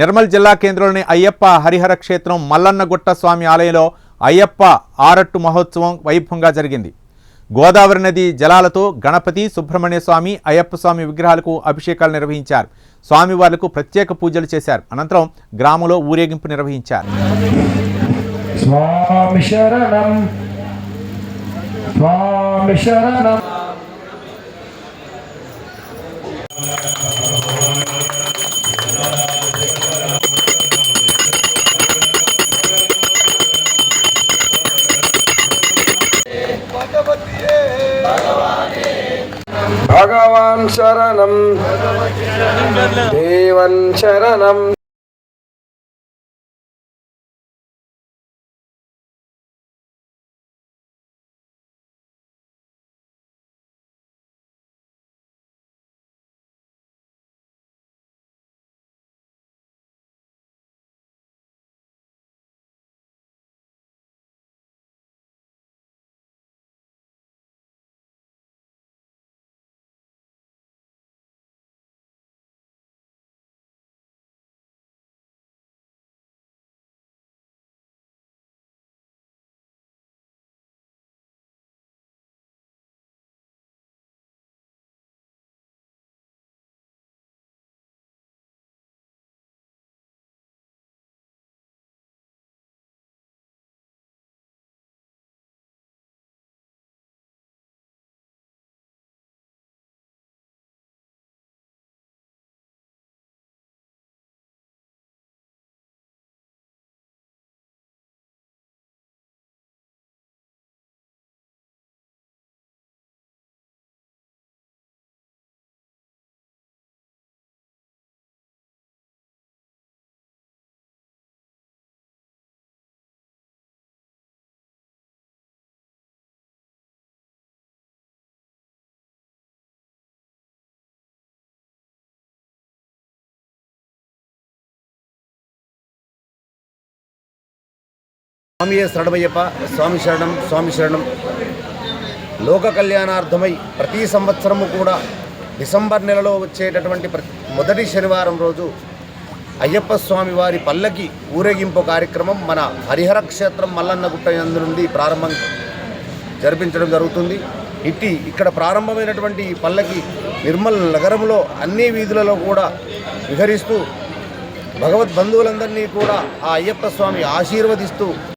నిర్మల్ జిల్లా కేంద్రంలోని అయ్యప్ప హరిహర క్షేత్రం మల్లన్నగుట్ట స్వామి ఆలయంలో అయ్యప్ప ఆరట్టు మహోత్సవం వైభవంగా జరిగింది. గోదావరి నది జలాలతో గణపతి సుబ్రహ్మణ్య స్వామి అయ్యప్ప స్వామి విగ్రహాలకు అభిషేకాలు నిర్వహించారు. స్వామివార్లకు ప్రత్యేక పూజలు చేశారు. అనంతరం గ్రామంలో ఊరేగింపు నిర్వహించారు. స్వామి శరణం. స్వామి శరణం. భగవాన్ శరణం. దేవన్ శరణం. స్వామియే శరణమయ్యప్ప స్వామి శరణం స్వామి శరణం. లోక కళ్యాణార్థమై ప్రతి సంవత్సరము కూడా డిసెంబర్ నెలలో వచ్చేటటువంటి మొదటి శనివారం రోజు అయ్యప్ప స్వామి వారి పల్లకి ఊరేగింపు కార్యక్రమం మన హరిహర క్షేత్రం మల్లన్నగుట్ట యందు నుండి ప్రారంభం జరిపించడం జరుగుతుంది. ఇట్టి ఇక్కడ ప్రారంభమైనటువంటి ఈ పల్లకి నిర్మల్ నగరంలో అన్ని వీధులలో కూడా విహరిస్తూ భగవద్ బంధువులందరినీ కూడా ఆ అయ్యప్ప స్వామి ఆశీర్వదిస్తూ